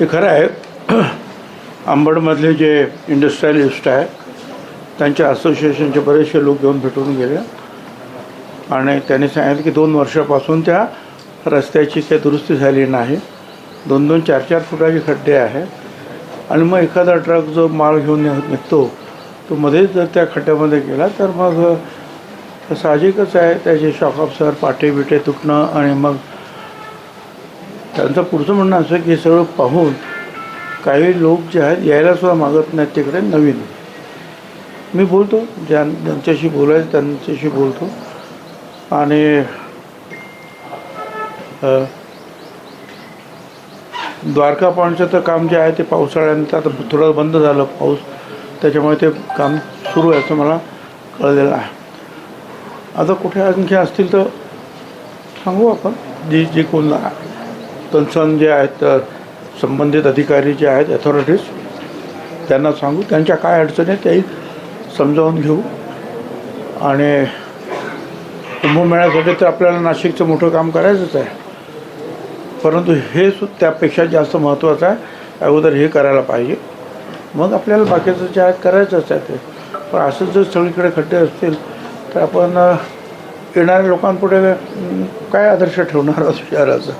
हे खरं आहे. अंबडमधले जे इंडस्ट्रियलिस्ट आहे त्यांच्या असोसिएशनचे बरेचसे लोक घेऊन भेटून गेले. आणि त्यांनी सांगितलं की दोन वर्षापासून त्या रस्त्याची काही दुरुस्ती झाली नाही. दोन दोन चार चार फुटाचे खड्डे आहे. आणि मग एखादा ट्रक जो माल घेऊन निघतो तो मध्येच जर त्या खड्ड्यामध्ये गेला तर मग साहजिकच आहे. त्याचे शॉकअप्सर पाटे बिटे तुटणं आणि मग त्यांचं पुढचं म्हणणं असं की हे सगळं पाहून काही लोक जे आहेत यायला सुद्धा मागत नाहीत तिकडे नवीन. मी बोलतो ज्यां ज्यांच्याशी बोलायचं त्यांच्याशी बोलतो. आणि द्वारका पॉईंटचं तर काम जे आहे ते पावसाळ्यानंतर आता थोडं बंद झालं पाऊस. त्याच्यामुळे ते काम सुरू आहे असं मला कळलेलं आहे. आता कुठे आणखी असतील तर सांगू आपण जी जी कोण कन्सर्न जे आहेत संबंधित अधिकारी जे आहेत अथॉरिटीज त्यांना सांगू त्यांच्या काय अडचणी आहेत त्याही समजावून घेऊ. आणि कुंभमेळ्यासाठी तर आपल्याला नाशिकचं मोठं काम करायचंच आहे. परंतु हे सु त्यापेक्षा जास्त महत्त्वाचं आहे अगोदर हे करायला पाहिजे. मग आपल्याला बाकीचं जे आहे करायचंच आहे ते. पण असं जर सगळीकडे खड्डे असतील तर आपण येणाऱ्या लोकांपुढे काय आदर्श ठेवणार असं शहराचं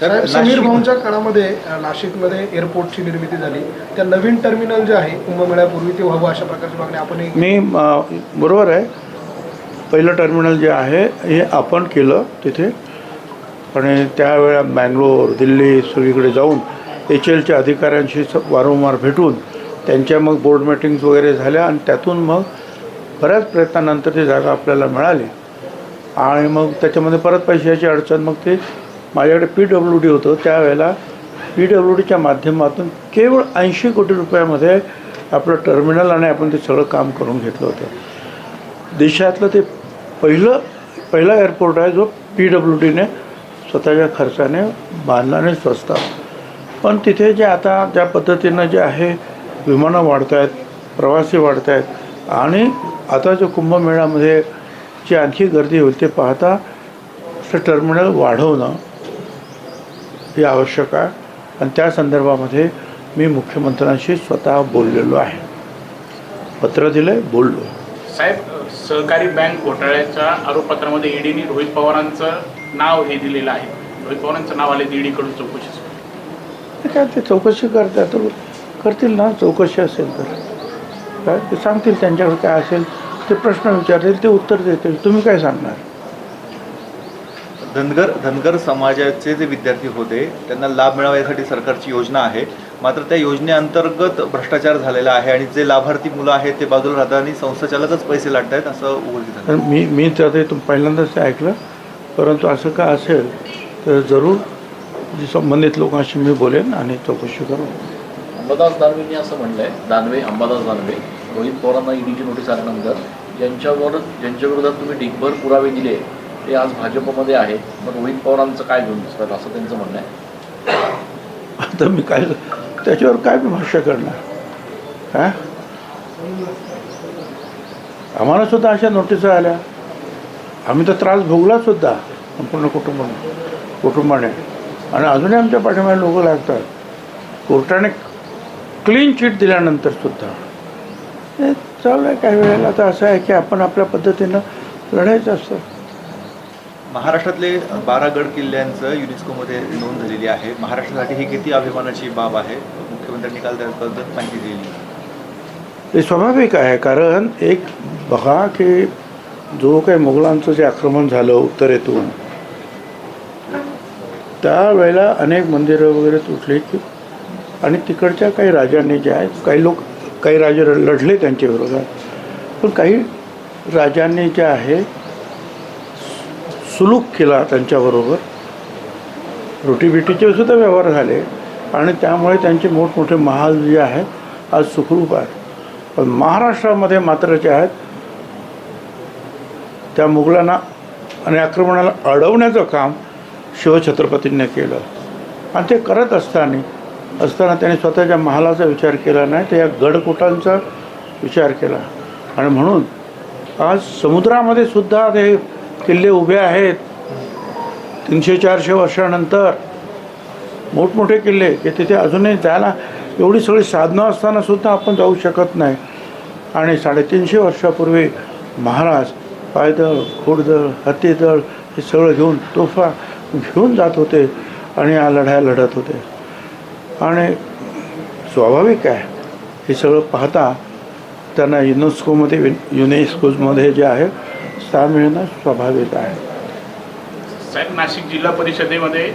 साहेब समीर भाऊंच्या काळामध्ये नाशिकमध्ये एअरपोर्टची निर्मिती झाली. त्या नवीन टर्मिनल जे आहे कुंभमेळ्यापूर्वी ते व्हावं अशा प्रकारची मागणी आपण मी अ, बरोबर आहे. पहिलं टर्मिनल जे आहे हे आपण केलं तिथे. आणि त्यावेळा बँगलोर दिल्ली सगळीकडे जाऊन एच एलच्या अधिकाऱ्यांशी स- वारंवार भेटून त्यांच्या मग बोर्ड मिटिंग्स वगैरे झाल्या आणि त्यातून मग बऱ्याच प्रयत्नानंतर ती जागा आपल्याला मिळाली. आणि मग त्याच्यामध्ये परत पैशाची अडचण मग ते माझ्याकडे पी डब्ल्यू डी होतं त्यावेळेला पी डब्ल्यू डीच्या माध्यमातून केवळ ऐंशी कोटी रुपयामध्ये आपलं टर्मिनल आणि आपण ते सगळं काम करून घेतलं होतं. देशातलं ते पहिलं पहिला एअरपोर्ट आहे जो पी डब्ल्यू डीने स्वतःच्या खर्चाने बांधला आणि पण तिथे जे आता ज्या पद्धतीनं जे आहे विमानं वाढत आहेत प्रवासी वाढत आहेत आणि आता जो कुंभमेळ्यामध्ये जी आणखी गर्दी होईल ते पाहता ते टर्मिनल वाढवणं हे आवश्यक आहे. आणि त्या संदर्भामध्ये मी मुख्यमंत्र्यांशी स्वतः बोललेलो आहे. पत्र दिलं बोललो. साहेब सहकारी बँक घोटाळ्याच्या आरोपपत्रामध्ये ईडीने रोहित पवारांचं नाव हे दिलेलं आहे. रोहित पवारांचं नाव आले ईडीकडून चौकशी सुरू. ते काय ते चौकशी करतात? तर करतील ना चौकशी असेल तर. काय ते सांगतील त्यांच्याकडे काय असेल? ते प्रश्न विचारतील ते उत्तर देतील. तुम्ही काय सांगणार? धनगर धनगर समाजाचे जे विद्यार्थी होते त्यांना लाभ मिळावा यासाठी सरकारची योजना आहे. मात्र त्या योजनेअंतर्गत भ्रष्टाचार झालेला आहे आणि जे लाभार्थी मुलं आहेत ते बाजूला राहतात आणि संस्थाचालकच पैसे लाटत आहेत असं तर मी मी तर ते तुम पहिल्यांदाच ते ऐकलं. परंतु असं काय असेल तर जरूर जी संबंधित लोकांशी मी बोलेन आणि चौकशी करू. अंबादास दानवेंनी असं म्हणलंय दानवे अंबादास दानवे रोहित पवारांना ईडीची नोटीस आल्यानंतर ज्यांच्यावर ज्यांच्या विरोधात तुम्ही ढिगभर पुरावे दिले ते आज भाजपमध्ये आहेत. मग रोहित पवारांचं काय घेऊन दिसतात असं त्यांचं म्हणणं आहे. आता मी काय त्याच्यावर काय मी भाष्य करणार? हा? आम्हाला सुद्धा अशा नोटिसा आल्या. आम्ही तर त्रास भोगला सुद्धा संपूर्ण कुटुंब कुटुंबाने. आणि अजूनही आमच्या पाठीमागे लोक लागतात. कोर्टाने क्लीन चिट दिल्यानंतर सुद्धा. हे चालू आहे काही वेळेला. तर असं आहे की आपण आपल्या पद्धतीनं लढायचं असतं. महाराष्ट्रातले बारा गड किल्ल्यांचं युनेस्कोमध्ये नोंद झालेली आहे. महाराष्ट्रासाठी ही किती अभिमानाची बाब आहे? मुख्यमंत्र्यांनी काल त्याबद्दल माहिती दिली. ते स्वाभाविक आहे कारण एक बघा की जो काही मुघलांचं जे आक्रमण झालं उत्तरेतून त्यावेळेला अनेक मंदिरं वगैरे तुटली की आणि तिकडच्या काही राजांनी जे आहेत काही लोक काही राजे लढले त्यांच्याविरोधात पण काही राजांनी जे आहे सुलूक केला त्यांच्याबरोबर. रोटीबिटीचे सुद्धा व्यवहार झाले. आणि त्यामुळे त्यांचे मोठमोठे महाल जे आहेत आज सुखरूप आहेत. पण महाराष्ट्रामध्ये मात्र जे आहेत त्या मुघलांना आणि आक्रमणाला अडवण्याचं काम शिवछत्रपतींनी केलं. आणि ते करत असताना असताना त्यांनी स्वतःच्या महालाचा विचार केला नाही तर या गडकोटांचा विचार केला. आणि म्हणून आज समुद्रामध्ये सुद्धा ते किल्ले उभे आहेत. तीनशे चारशे वर्षानंतर मोठमोठे किल्ले की तिथे अजूनही जायला एवढी सगळी साधनं असतानासुद्धा आपण जाऊ शकत नाही. आणि साडेतीनशे वर्षापूर्वी महाराज पायदळ घोडदळ हत्तीदळ हे सगळं घेऊन तोफा घेऊन जात होते आणि या लढाया लढत होते. आणि स्वाभाविक आहे हे सगळं पाहता त्यांना युनेस्कोमध्ये युनेस्कोजमध्ये युनेस्कोमध्ये जे आहे स्थान मिळणं स्वाभाविक आहे. साहेब नाशिक जिल्हा परिषदेमध्ये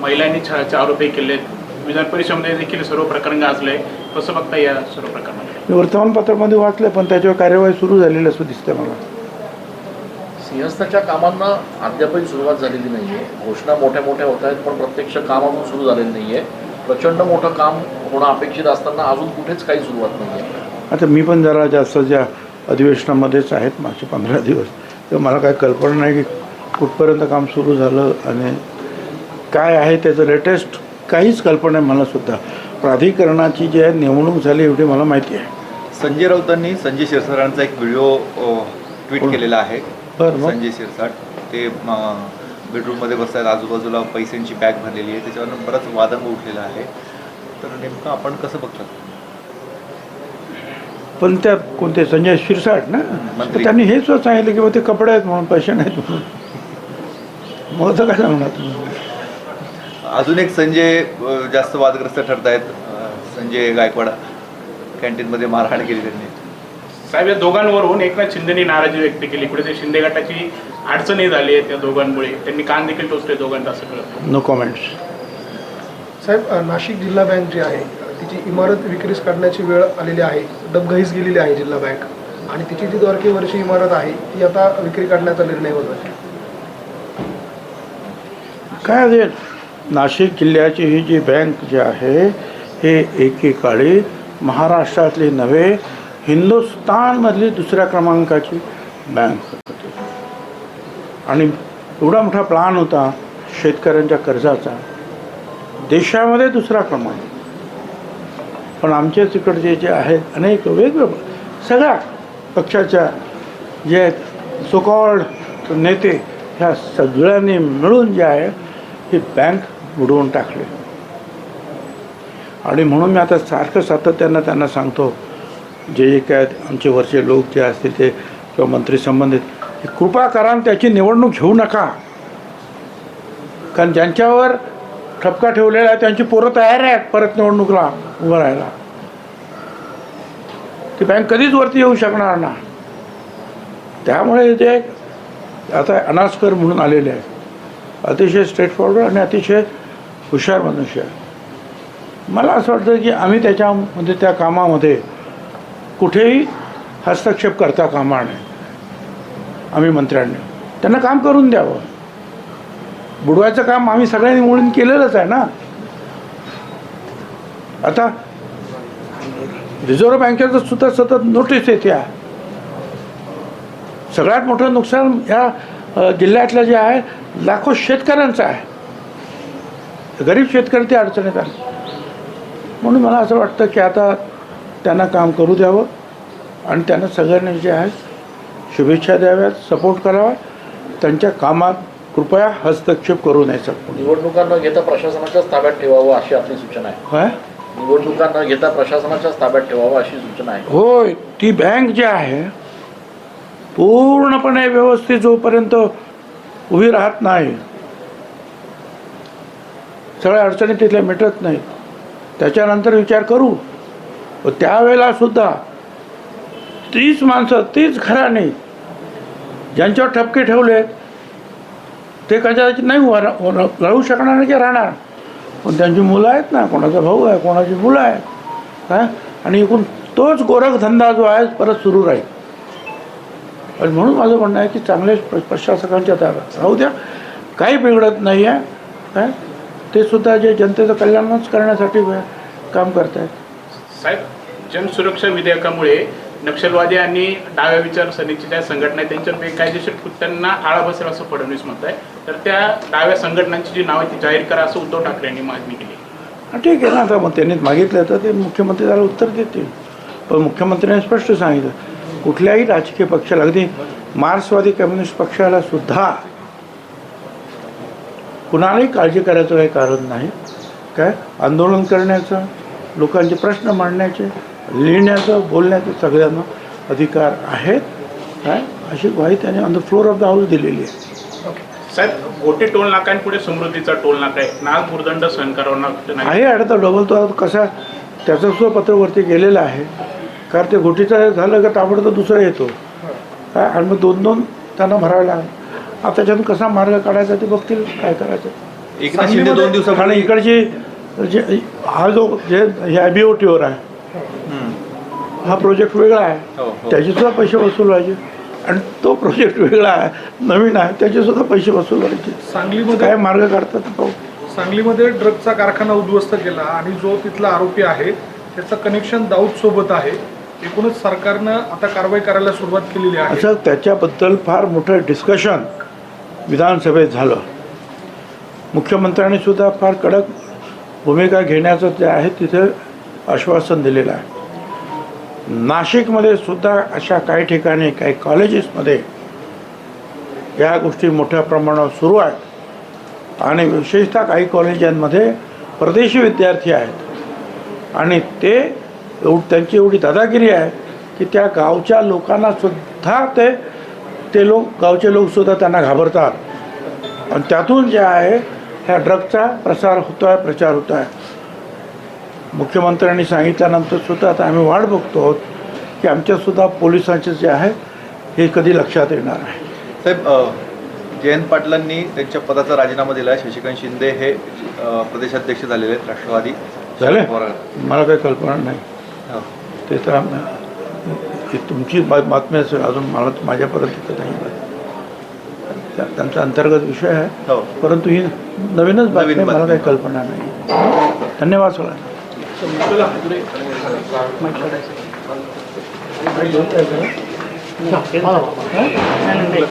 महिलांनी छळाचे आरोपही केले आहेत विधान परिषदेमध्ये देखील सर्व प्रकरण गाजले. कसं बघता या सर्व प्रकरणाकडे? मी वर्तमानपत्रामध्ये वाचलं पण त्याच्यावर कार्यवाही सुरू झालेली असं दिसतं मला. सिंहस्थाच्या कामांना अद्यापही सुरुवात झालेली नाही आहे घोषणा मोठ्या मोठ्या होत आहेत पण प्रत्यक्ष काम अजून सुरू झालेलं नाही आहे प्रचंड मोठं काम होणं अपेक्षित असताना अजून कुठेच काही सुरुवात नाही आहे आता मी पण जरा जास्त ज्या अधिवेशनामध्येच आहेत मागचे पंधरा दिवस. तर मला काही कल्पना नाही की कुठपर्यंत काम सुरू झालं आणि काय आहे त्याचं लेटेस्ट काहीच कल्पना आहे मला सुद्धा. प्राधिकरणाची जी आहे नेमणूक झाली एवढी मला माहिती आहे. संजय राऊतांनी संजय शिरसाटांचा एक व्हिडिओ ट्विट? केलेला आहे. संजय शिरसाट. ते बेडरूममध्ये बसतात आजूबाजूला पैशांची बॅग भरलेली आहे. त्याच्यावर बराच वादंग उठलेला आहे. तर नेमकं आपण कसं बघतात? पण त्या कोणते संजय शिरसाट ना? मंत्री. त्यांनी हेच सांगितलं की ते कपडे आहेत म्हणून पैसे नाहीत म्हणून. मग तर काय सांगणार तुम्ही? अजून एक संजय अ, जास्त वादग्रस्त ठरत आहेत संजय गायकवाड कॅन्टीनमध्ये मारहाण केली त्यांनी. साहेब या दोघांवरून एकनाथ शिंदेनी नाराजी व्यक्त केली. इकडे ते शिंदे गटाची अडचणी झाली आहे त्या दोघांमुळे. त्यांनी कान देखील टोचले दोघांचा असं कळतं नो कॉमेंट्स साहेब अ, नाशिक जिल्हा बँक जी आहे तिची इमारत विक्रीस काढण्याची वेळ आलेली आहे. डबघाईस गेलेली आहे जिल्हा बँक. आणि तिची जी द्वारकेवरची इमारत आहे ती आता विक्री काढण्याचा निर्णय होत आहे काय आहे? नाशिक जिल्ह्याची ही जी बँक जी आहे हे एकेकाळी महाराष्ट्रातली नव्हे हिंदुस्थानमधली दुसऱ्या क्रमांकाची बँक होती. आणि एवढा मोठा प्लान होता शेतकऱ्यांच्या कर्जाचा. देशामध्ये दुसरा क्रमांक. पण आमच्या तिकडचे जे आहेत अनेक वेगवेगळे सगळ्या पक्षाच्या जे आहेत सोकॉल्ड नेते ह्या सगळ्यांनी मिळून जे आहे ही बँक बुडवून टाकली. आणि म्हणून मी आता सारखं सातत्यानं त्यांना सांगतो जे जे काय आमचे वरचे लोक जे असतील ते किंवा मंत्री संबंधित कृपा करा त्याची निवडणूक घेऊ नका. कारण ज्यांच्यावर ठपका ठेवलेला आहे त्यांची पोरं तयार आहेत परत निवडणुकीला उभं राहायला. ती बँक कधीच वरती येऊ शकणार ना त्यामुळे जे आता अनास्कर म्हणून आलेले आहेत अतिशय स्ट्रेट फॉरवर्ड आणि अतिशय हुशार मनुष्य आहे मला असं वाटतं की आम्ही त्याच्यामध्ये त्या कामामध्ये कुठेही हस्तक्षेप करता कामा नये आम्ही मंत्र्यांनी. त्यांना काम करून द्यावं. बुडवायचं काम आम्ही सगळ्यांनी मिळून केलेलंच आहे ना. आता रिझर्व्ह बँकेचं सुद्धा सतत नोटीस येते आहे. सगळ्यात मोठं नुकसान या जिल्ह्यातलं जे आहे लाखो शेतकऱ्यांचं आहे. गरीब शेतकरी ते अडचणीत आले म्हणून मला असं वाटतं की आता त्यांना काम करू द्यावं आणि त्यांना सगळ्यांनी जे आहे शुभेच्छा द्याव्यात सपोर्ट करावा. त्यांच्या कामात कृपया हस्तक्षेप करू नये संपूर्ण निवडणुका न घेता प्रशासनाच्याच ताब्यात ठेवावं अशी आपली सूचना आहे. काय? निवडणुका न घेता प्रशासनाच्याच ताब्यात ठेवावं अशी सूचना आहे. होय ती बँक जी आहे पूर्णपणे व्यवस्थित जोपर्यंत उभी राहत नाही सगळ्या अडचणी तिथल्या मिटत नाहीत. त्याच्यानंतर विचार करू. व त्यावेळेला सुद्धा तीच माणसं तीच घराने ज्यांच्यावर ठपके ठेवले ते कदाचित नाही उभा रा- शकणार नाही की राहणार. पण त्यांची मुलं आहेत ना कोणाचा भाऊ आहे कोणाची मुलं आहेत काय आणि एकूण तोच गोरखधंदा जो आहे परत सुरू राहील. आणि म्हणून माझं म्हणणं आहे की चांगले प्रशासकांच्या ताब्यात राहू द्या. काही बिघडत नाही आहे काय ते सुद्धा जे जनतेचं कल्याणच करण्यासाठी काम करत आहेत साहेब जनसुरक्षा विधेयकामुळे नक्षलवादी आणि डाव्या विचारसरणीची ज्या संघटना आहेत त्यांच्यावर बेकायदेशीर कृत्यांना आळा बसेल असं फडणवीस म्हणत आहे तर त्या डाव्या संघटनांची जी नावं आहे ती जाहीर करा असं उद्धव ठाकरे यांनी मागणी केली. ठीक आहे ना आता मग त्यांनी मागितलं तर ते मुख्यमंत्री त्याला उत्तर देतील. पण मुख्यमंत्र्यांनी स्पष्ट सांगितलं कुठल्याही राजकीय पक्षाला अगदी मार्क्सवादी कम्युनिस्ट पक्षाला सुद्धा कुणालाही काळजी करायचं काही कारण नाही. काय? आंदोलन करण्याचं लोकांचे प्रश्न मांडण्याचे लिहिण्याचं बोलण्याचं सगळ्यांना अधिकार आहेत काय? अशी ग्वाही त्याने on the floor of the house दिलेली आहे. साहेब गोटे टोल नाक्यांपुढे समृद्धीचा टोल नाका आहे. नाग भूर्दंड सहन करावा लागतो नाही. आहे आता डबल तो कसा त्याचं सुद्धा पत्रवरती गेलेलं आहे. कारण ते घोटीचं झालं का ताबडतोब दुसरं येतो. काय? आणि मग दोन दोन त्यांना भरावे लागेल. आता त्याच्यातून कसा मार्ग काढायचा ते बघतील काय करायचं. एकनाथ शिंदे दोन आणि दिवसापूर्वी इकडची जे हा जो जे हे आयबीओटीवर आहे. हम्म. हा प्रोजेक्ट वेगळा आहे. हो, हो. त्याचे सुद्धा पैसे वसूल व्हायचे. आणि तो प्रोजेक्ट वेगळा आहे नवीन आहे त्याचे सुद्धा पैसे वसूल व्हायचे. सांगलीमध्ये काय मार्ग काढतात ते पाहू. सांगलीमध्ये ड्रगचा कारखाना उद्ध्वस्त केला आणि जो तिथला आरोपी आहे त्याचं कनेक्शन दाऊद सोबत आहे. एकूणच सरकारनं आता कारवाई करायला सुरुवात केलेली आहे. असं त्याच्याबद्दल फार मोठं डिस्कशन विधानसभेत झालं. मुख्यमंत्र्यांनी सुद्धा फार कडक भूमिका घेण्याचं जे आहे तिथे आश्वासन दिलेलं आहे. नाशिकमध्ये सुद्धा अशा काही ठिकाणी काही कॉलेजेसमध्ये या गोष्टी मोठ्या प्रमाणावर सुरू आहेत. आणि विशेषतः काही कॉलेजांमध्ये परदेशी विद्यार्थी आहेत. आणि ते एव त्यांची एवढी दादागिरी आहे की त्या गावच्या लोकांनासुद्धा ते ते लोक गावचे लोकसुद्धा त्यांना घाबरतात. आणि त्यातून जे आहे ह्या ड्रगचा प्रसार होतो आहे प्रचार होतो आहे मुख्यमंत्र्यांनी सांगितल्यानंतर सुद्धा आता आम्ही वाट बघतो आहोत की आमच्यासुद्धा पोलिसांचे जे आहे हे कधी लक्षात येणार आहे साहेब जयंत पाटलांनी त्यांच्या पदाचा राजीनामा दिला आहे. शशिकांत शिंदे हे प्रदेशाध्यक्ष झालेले आहेत राष्ट्रवादी. झाले? मला काही कल्पना नाही. हो. ते तर तुमची बातमी असेल अजून मला माझ्यापर्यंत नाही त्या- त्यांचा अंतर्गत विषय आहे. हो. परंतु ही नवीनच बातमी मला. काही कल्पना नाही. धन्यवाद सगळ्यांना. नाही